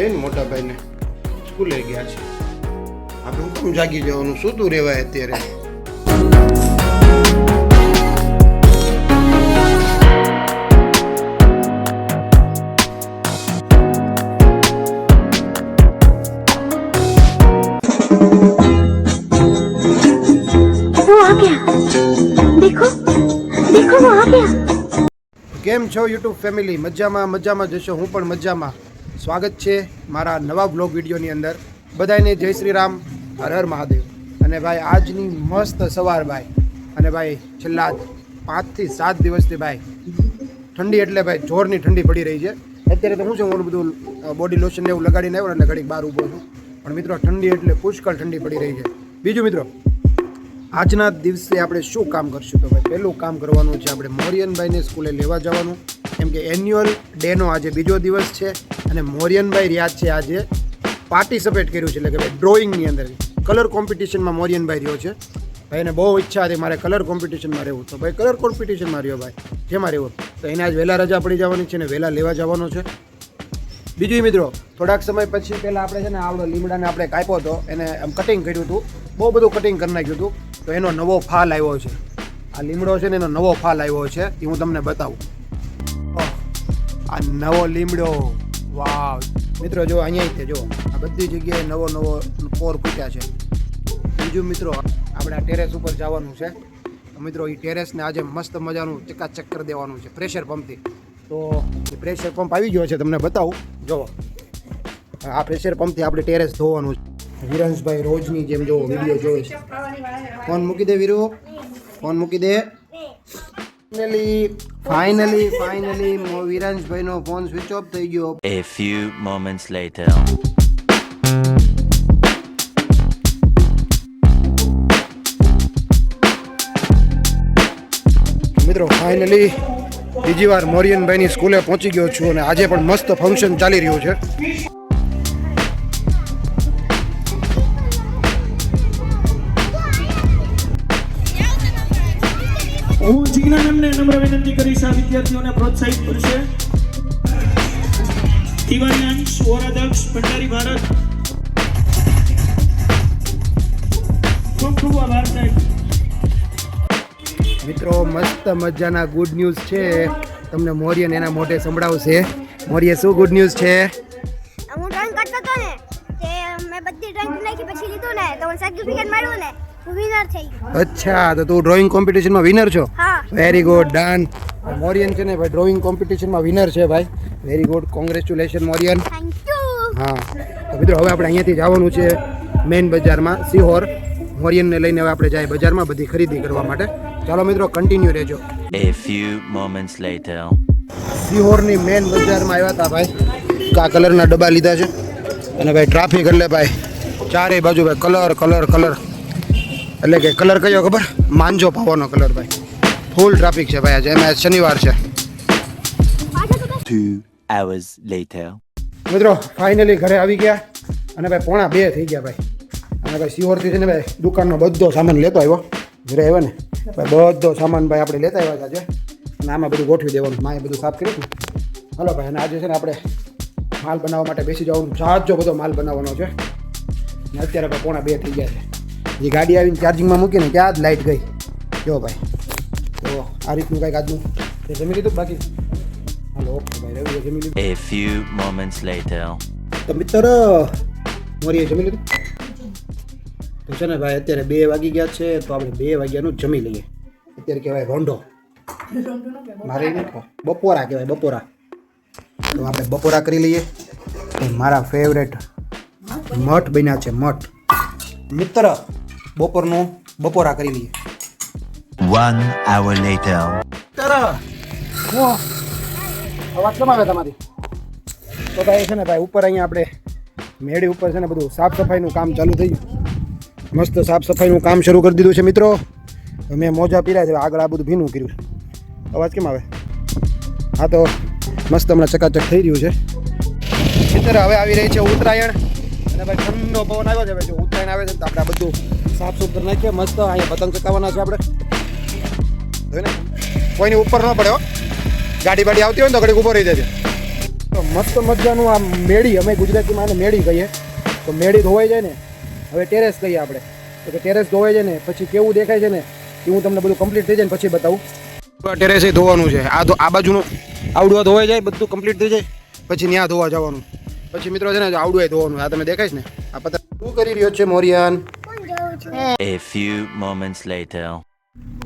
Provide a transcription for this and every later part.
દે મોટા ભાઈને. સ્કૂલે ગયા છે. આપણે કેમ જાગી જવાનું? શું તું રહેવાય અત્યારે? કેમ છો યુટ્યુબ ફેમિલી? મજામાં મજામાં જશો હું પણ મજામાં. સ્વાગત છે મારા નવા બ્લોગ વિડીયોની અંદર. બધાને જય શ્રી રામ, હર હર મહાદેવ. અને ભાઈ, આજની મસ્ત સવાર ભાઈ. અને ભાઈ, છેલ્લા પાંચથી સાત દિવસથી ભાઈ, ઠંડી એટલે ભાઈ જોરની ઠંડી પડી રહી છે. અત્યારે તો હું છે, હું બધું બોડી લોશન એવું લગાડીને આવ્યો એટલે ઘડીક બહાર ઊભો છું. પણ મિત્રો, ઠંડી એટલે પુષ્કળ ઠંડી પડી રહી છે. બીજું મિત્રો, આજના દિવસે આપણે શું કામ કરશું? તો ભાઈ, પહેલું કામ કરવાનું છે, આપણે મોરિયનભાઈને સ્કૂલે લેવા જવાનું. કેમ કે એન્યુઅલ ડેનો આજે બીજો દિવસ છે. અને મોરિયનભાઈ રહ્યા છે આજે પાર્ટિસિપેટ કર્યું છે એટલે કે ભાઈ ડ્રોઈંગની અંદર. કલર કોમ્પિટિશનમાં મોરિયનભાઈ રહ્યો છે. ભાઈ એને બહુ ઈચ્છા હતી મારે કલર કોમ્પિટિશનમાં રહેવું. તો ભાઈ કલર કોમ્પિટિશનમાં રહ્યો ભાઈ. જેમાં રહેવું. તો એને આજ વહેલા રજા પડી જવાની છે ને વહેલા લેવા જવાનો છે. બીજું મિત્રો, થોડાક સમય પછી પહેલાં આપણે છે ને આવડો લીમડાને આપણે કાપ્યો હતો. એને આમ કટિંગ કર્યું હતું. બહુ બધું કટિંગ કરી નાખ્યું હતું. તો એનો નવો ફાલ આવ્યો છે. આ લીમડો છે ને એનો નવો ફાલ આવ્યો છે. એ હું તમને બતાવું. આ નવો લીમડો. વાવ. મિત્રો, જો અહીંયા જો. આ બધી જગ્યાએ નવો નવો પોર ફૂટ્યા છે. બીજું મિત્રો, આપણે આ ટેરેસ ઉપર જવાનું છે. મિત્રો એ ટેરેસને આજે મસ્ત મજાનું ચકાચક કરી દેવાનું છે, પ્રેશર પંપથી. તો એ પ્રેશર પંપ આવી ગયો છે, તમને બતાવું. જુઓ આ પ્રેશર પંપથી આપણે ટેરેસ ધોવાનું છે. વિરાંશભાઈ રોજની જેમ જો વીડિયો જોવે છે. ફોન મૂકી દે વીરુ. ફોન મૂકી દે. ફાઇનલી ફાઇનલી ફાઇનલી વિરાંશભાઈનો ફોન સ્વિચ ઓફ થઈ ગયો A few moments later. મિત્રો ફાઇનલી બીજી વાર મોરિયનભાઈની સ્કૂલે પહોંચી ગયો છું અને આજે પણ મસ્ત ફંક્શન ચાલી રહ્યું છે હું જિજ્ઞાનંદને નમ્ર વિનંતી કરીશ આ વિદ્યાર્થીઓને પ્રોત્સાહિત કરશે. તિવારી અંશ વોરાધ્યક્ષ ભંડારી ભારત. ખૂબ ખૂબ આભાર સાહેબ. મિત્રો મસ્ત મજાના ગુડ ન્યૂઝ છે. તમને મોરિયન એના મોઢે સંભળાવશે. મોર્ય શું ગુડ ન્યૂઝ છે? હું ડ્રોઈંગ કરતો હતો ને તે મેં બધી ડ્રોઈંગ નાખી પછી લીધું ને તો સર્ટિફિકેટ મળ્યું ને. વિનર થઈ ગયો. અચ્છા તો તું ડ્રોઈંગ કોમ્પિટિશનમાં વિનર છો? હા. વેરી ગુડ ડન મોરિયન છે ને ભાઈ ડ્રોઈંગ કોમ્પિટિશનમાં વિનર છે ભાઈ. Very good congratulation મોરિયન. Thank you હા. તો મિત્રો હવે આપણે અહીંયાથી જવાનું છે મેઇન બજારમાં સિહોર. મોરિયનને લઈને હવે આપણે જાય બજારમાં બધી ખરીદી કરવા માટે. ચાલો મિત્રો કન્ટિન્યુ રહેજો. A few moments later. સિહોરની મેઇન બજારમાં આવ્યા હતા ભાઈ. આ કલરના ડબ્બા લીધા છે. અને ભાઈ ટ્રાફિક એટલે ભાઈ ચારેય બાજુ ભાઈ કલર કલર કલર એટલે કે કલર કયો ખબર? માંજો પાવાનો કલર ભાઈ. ફૂલ ટ્રાફિક છે ભાઈ આજે. એમાં શનિવાર છે. મિત્રો ફાઇનલી ઘરે આવી ગયા. અને ભાઈ પોણા બે થઈ ગયા ભાઈ. અને ભાઈ સિહોરથી છે ને ભાઈ દુકાનનો બધો સામાન લેતો આવ્યો. ઘરે આવ્યો ને. ભાઈ બધો સામાન ભાઈ આપણે લેતા આવ્યા આજે. અને આમાં બધું ગોઠવી દેવાનું. માએ બધું સાફ કર્યું હતું. હલો ભાઈ અને આજે છે ને આપણે માલ બનાવવા માટે બેસી જવાનું. જાજો બધો માલ બનાવવાનો છે. ને અત્યારે ભાઈ પોણા બે થઈ ગયા છે. એ ગાડી આવીને ચાર્જિંગમાં મૂકીને ત્યાં જ લાઇટ ગઈ. જો ભાઈ તો આ રીતનું કંઈક આજનું તે જમી લીધું? બાકી? હાલો ઓકે ભાઈ રવિએ જમી લીધું. A few moments later. તો મિત્ર મોરીએ જમી લીધું? તો છે ને ભાઈ અત્યારે બે વાગી ગયા છે તો આપણે બે વાગ્યાનું જ જમી લઈએ. અત્યારે કહેવાય રોંઢો. મારે નહીં બપોરા કહેવાય બપોરા. તો આપણે બપોરા કરી લઈએ. મારા ફેવરેટ મઠ બન્યા છે મઠ. મિત્ર બપોરનું બપોરા કરી લઈએ. One hour later. મિત્ર હું. અવાજ કેમ આવે તમારી? તો ભાઈ છે ને ભાઈ ઉપર અહીંયા આપણે મેળી ઉપર છે ને બધું સાફ સફાઈનું કામ ચાલુ થઈ ગયું. મસ્ત સાફ સફાઈનું કામ શરૂ કરી દીધું છે મિત્રો. મેં મોજા પીરાય છે આગળ આ બધું ભીનું કર્યું અવાજ કેમ આવે? હા તો મસ્ત હમણાં ચકાચક થઈ રહ્યું છે. મિત્ર હવે આવી રહી છે ઉત્તરાયણ. અને ભાઈ ઠંડો પવન આવ્યો છે ભાઈ જો ઉત્તરાયણ આવે છે તો આપણે આ બધું સાફ સુફ નાખીએ, મસ્ત અહીંયા પતંગ ચકાવવાના છે આપણે. કોઈની ઉપર ન પડે ગાડી બાડી આવતી હોય ને તો ઘડીક ઊભો રહી જશે તો મસ્ત મજાનું આ મેળી, અમે ગુજરાતીમાં આને મેળી કહીએ. તો તો મેળી ધોવાઈ જાય ને, હવે ટેરેસ કહીએ આપણે. તો કે ટેરેસ ધોવાઈ જાય ને, પછી કેવું દેખાય છે ને, એ હું તમને બધું કમ્પ્લીટ થઈ જાય ને પછી બતાવું. ટેરેસે ધોવાનું છે. આ આ બાજુનું આવડું ધોવાઈ જાય, બધું કમ્પ્લીટ થઈ જાય, પછી ત્યાં ધોવા જવાનું. પછી મિત્રો છે ને, આવડું ધોવાનું. આ તમે દેખાય ને? આ પતા શું કરી રહ્યો છે, મોરિયાન? છું A few moments later.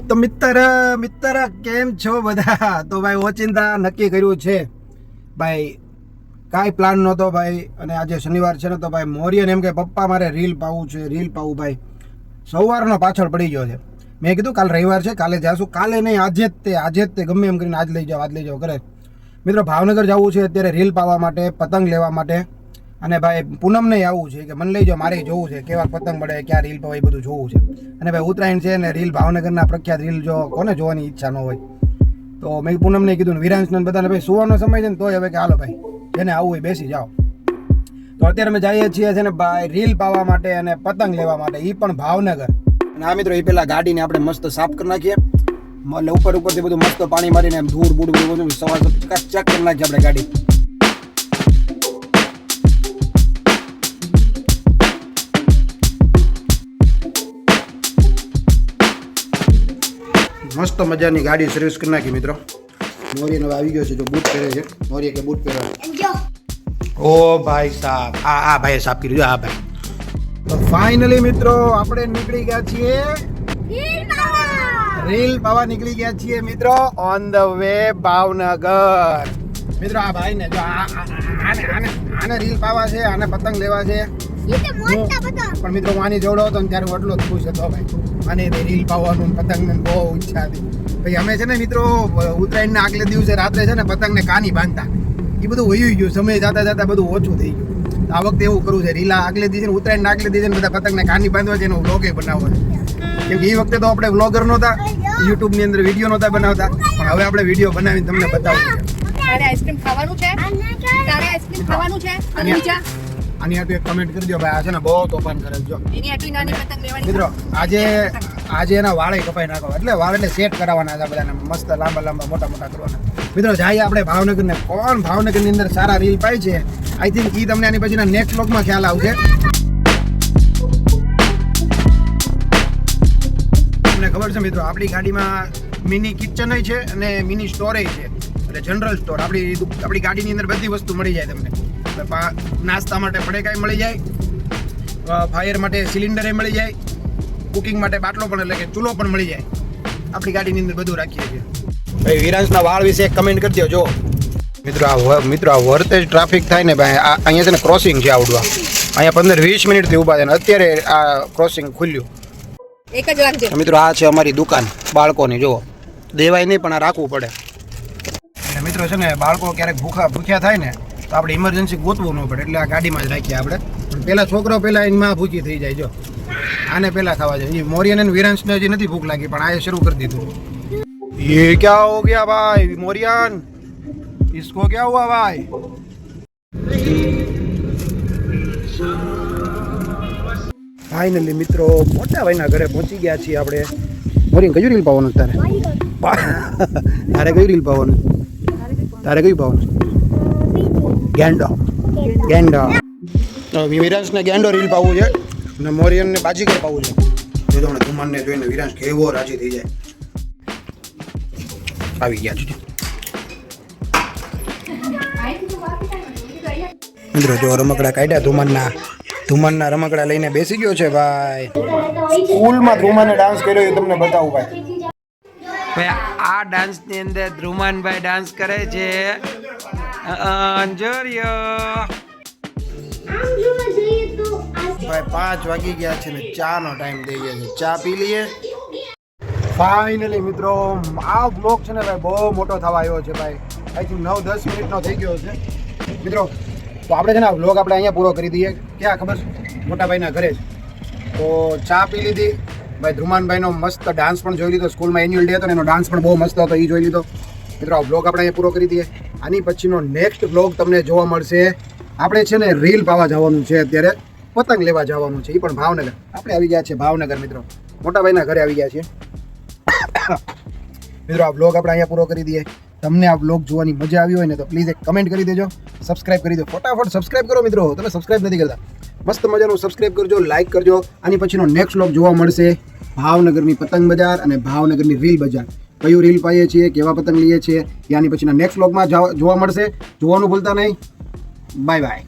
તો મિત્ર મિત્ર કેમ છો બધા? તો ભાઈ ઓચિંતા નક્કી કર્યું છે. ભાઈ કાંઈ પ્લાન નહોતો ભાઈ અને આજે શનિવાર છે ને તો ભાઈ મોરિયન એમ કે પપ્પા મારે રીલ પાવું છે રીલ પાવું ભાઈ. સવારનો પાછળ પડી ગયો છે. મેં કીધું કાલ રવિવાર છે કાલે જાશું. કાલે નહીં આજે જ તે આજે જ તે ગમે એમ કરીને આજ લઈ જાઓ આજ લઈ જાઓ કરે. મિત્રો ભાવનગર જવું છે અત્યારે રીલ પાવા માટે પતંગ લેવા માટે. અને ભાઈ, પૂનમને આવવું છે કે, મને લઈ જાઓ, મારે જોવું છે, કેવા પતંગ મળે, ક્યાં રીલ પવાય બધું જોવું છે. અને ભાઈ, ઉત્તરાયણ છે ને, રીલ ભાવનગરના પ્રખ્યાત રીલ જો, કોને જોવાની ઈચ્છા ન હોય. તો મેં પૂનમને કીધું વિરાંશને બધાને ભાઈ, સુવાનો સમય છે ને, તોય હવે કે, હાલો ભાઈ, જેને આવવું હોય બેસી જાઓ. તો અત્યારે અમે જઈએ છીએ છે ને, ભાઈ, રીલ પાવા માટે અને પતંગ લેવા માટે એ પણ ભાવનગર. અને આ મિત્રો એ પેલા ગાડીને આપણે મસ્ત સાફ કરી નાખીએ. એટલે ઉપર ઉપરથી બધું મસ્ત પાણી મારીને, ધૂળ બૂડ બધું સવાર ચેક કરી નાખીએ આપણે ગાડી. મસ્ત મજાની ગાડી સર્વિસ કરી નાખી મિત્રો. મોરીનો આવી ગયો છે જો બૂટ પહેરે છે. મોરી કે બૂટ પહેરે ઓ ભાઈ સાહેબ આ આ ભાઈ સાફ કર્યું. આ ભાઈ. તો ફાઇનલી મિત્રો આપણે નીકળી ગયા છીએ. રીલ પાવા નીકળી ગયા છીએ મિત્રો ઓન ધ વે ભાવનગર. મિત્રો આ ભાઈ ને જો આને આને આને રીલ પાવા છે આને પતંગ લેવા છે. પણ મિત્રો હું આની જોડો હતો ને ત્યારે હું એટલો જ ખુશ હતો ભાઈ. અને રીલ પાવાનું પતંગને બહુ ઈચ્છા હતી. પછી અમે છે ને મિત્રો ઉત્તરાયણના આગલે દિવસે રાત્રે છે ને પતંગને કાની બાંધતા. એ બધું વયું ગયું, સમય જતા જતા બધું ઓછું થઈ ગયું. આ વખતે એવું કરવું છે, રીલા આગલે દિવસે ઉત્તરાયણના આગલે દિવસે બધા પતંગને કાની બાંધવા છે એનો વ્લોગે બનાવવો છે કેમ કે એ વખતે તો આપણે વ્લોગર નહોતા યુટ્યુબની અંદર વીડિયો નહોતા બનાવતા. પણ હવે આપણે વીડિયો બનાવીને તમને બતાવું. તારે આઈસ્ક્રીમ ખાવાનું છે? તારે આઈસ્ક્રીમ ખાવાનું છે? આની એક કમેન્ટ કરી દો ભાઈ. આ છે ને બહુ તોફાન કરે જો. એની આટલી નાની પતંગ લેવાની. મિત્રો આજે આજે એના વાળે કપાઈ નાખો એટલે વાળ એટલે સેટ કરાવવાના છે બધાને. મસ્ત લાંબા લાંબા મોટા મોટા કરવાના. મિત્રો જાય આપણે ભાવનગર ને કોણ ભાવનગરની અંદર સારા રીલ પાય છે? આઈ થિંક એ તમને આની પછીના નેક્સ્ટમાં ખ્યાલ આવશે. તમને ખબર છે મિત્રો આપણી ગાડીમાં મિની કિચન છે અને મિની સ્ટોરેજ છે. એટલે જનરલ સ્ટોર આપણી આપણી ગાડીની અંદર બધી વસ્તુ મળી જાય તમને. પા- નાસ્તા માટે પડેકાઈ મળી જાય. ફાયર માટે સિલિન્ડરે મળી જાય. કુકિંગ માટે બાટલો પણ એટલે કે ચૂલો પણ મળી જાય. આપણી ગાડીની અંદર બધું રાખીએ છીએ. ભાઈ વિરાંશના વાળ વિશે એક કમેન્ટ કરી દો જો મિત્રો આ મિત્રો આ વર્તેજ ટ્રાફિક થાય ને ભાઈ આ અહીંયા છે ને ક્રોસિંગ છે આવડવા. અહીંયા પંદર વીસ મિનિટથી ઊભા છે ને અત્યારે આ ક્રોસિંગ ખુલ્યું. એક જ રાખજો. મિત્રો આ છે અમારી દુકાન બાળકોની જુઓ. દેવાય નહીં પણ આ રાખવું પડે. એટલે મિત્રો છે ને બાળકો ક્યારેક ભૂખા ભૂખ્યા થાય ને તો આપણે ઇમરજન્સી ગોતવું ન પડે એટલે આ ગાડીમાં જ રાખીએ આપણે પણ પહેલા છોકરો પહેલા એની માં ભૂખી થઈ જાય જો આને પહેલા ખાવા જાય મોરિયન અને વિરાંશને હજી નથી ભૂખ લાગી પણ આ શરૂ કરી દીધું ये क्या हो गया भाई मोरियन इसको क्या हुआ भाई ફાઇનલી મિત્રો મોટા ભાઈના ઘરે પહોંચી ગયા છીએ આપણે મોરિયન કયું રીલ પાવાનું તારે તારે કયું રીલ પાવાનું તારે કયું પાવાનું ગેંડો. ગેંડો. વિરાંશને ગેંડો રીલ પાવું છે અને મોરિયનને બાજીગર પાવું છે. જો તમને તુમાનને જોઈને વિરાંશ કેવો રાજી થઈ જાય. આવી ગયા છે. મિત્રો જો રમકડા કાઢ્યા ધુમાનના ધુમાનના રમકડા લઈને બેસી ગયો છે ભાઈ. સ્કૂલમાં ધ્રુમાને ડાન્સ કર્યો એ તમને બતાવું ભાઈ. ભાઈ આ ડાન્સની અંદર ધ્રુમાનભાઈ ડાન્સ કરે છે. અંજરિયો. ભાઈ, પાંચ વાગી ગયા છે ને ચાનો ટાઈમ થઈ ગયો છે. ચા પી લઈએ? ફાઇનલી મિત્રો, આ બ્લોક છે ને ભાઈ, બહુ મોટો થવા આવ્યો છે ભાઈ. આઈ થિંક નવ દસ મિનિટનો થઈ ગયો છે. મિત્રો, તો આપણે છે ને આ બ્લોગ આપણે અહીંયા પૂરો કરી દઈએ. ક્યાં ખબર? મોટાભાઈના ઘરે જ. તો ચા પી લીધી. ભાઈ ધ્રુમાનભાઈનો મસ્ત ડાન્સ પણ જોઈ લીધો. સ્કૂલમાં એન્યુઅલ ડે હતો ને એનો ડાન્સ પણ બહુ મસ્ત હતો એ જોઈ લીધો. મિત્રો, આ બ્લોક આપણે અહીંયા પૂરો કરી દઈએ. આની પછીનો નેક્સ્ટ બ્લોગ તમને જોવા મળશે. આપણે છે ને રીલ પાવા જવાનું છે અત્યારે. પતંગ લેવા જવાનું છે એ પણ ભાવનગર. આપણે આવી ગયા છે ભાવનગર, મિત્રો. મોટા ભાઈના ઘરે આવી ગયા છીએ. મિત્રો, આ બ્લોગ આપણે અહીંયા પૂરો કરી દઈએ. તમને આ બ્લોગ જોવાની મજા આવી હોય ને તો પ્લીઝ એક કમેન્ટ કરી દેજો. સબસ્ક્રાઇબ કરી દો. ફટાફટ સબસ્ક્રાઇબ કરો, મિત્રો. તમે સબસ્ક્રાઇબ નથી કરતા. મસ્ત મજાનું સબસ્ક્રાઈબ કરજો લાઇક કરજો. આની પછીનો નેક્સ્ટ બ્લોગ જોવા મળશે. ભાવનગરની પતંગ બજાર અને ભાવનગરની રીલ બજાર. કયું રીલ પાઈએ છીએ, કેવા પતંગ લઈએ છીએ આની પછીના નેક્સ્ટ વ્લોગમાં જોવા મળશે. જોવાનું ભૂલતા નહીં. Bye bye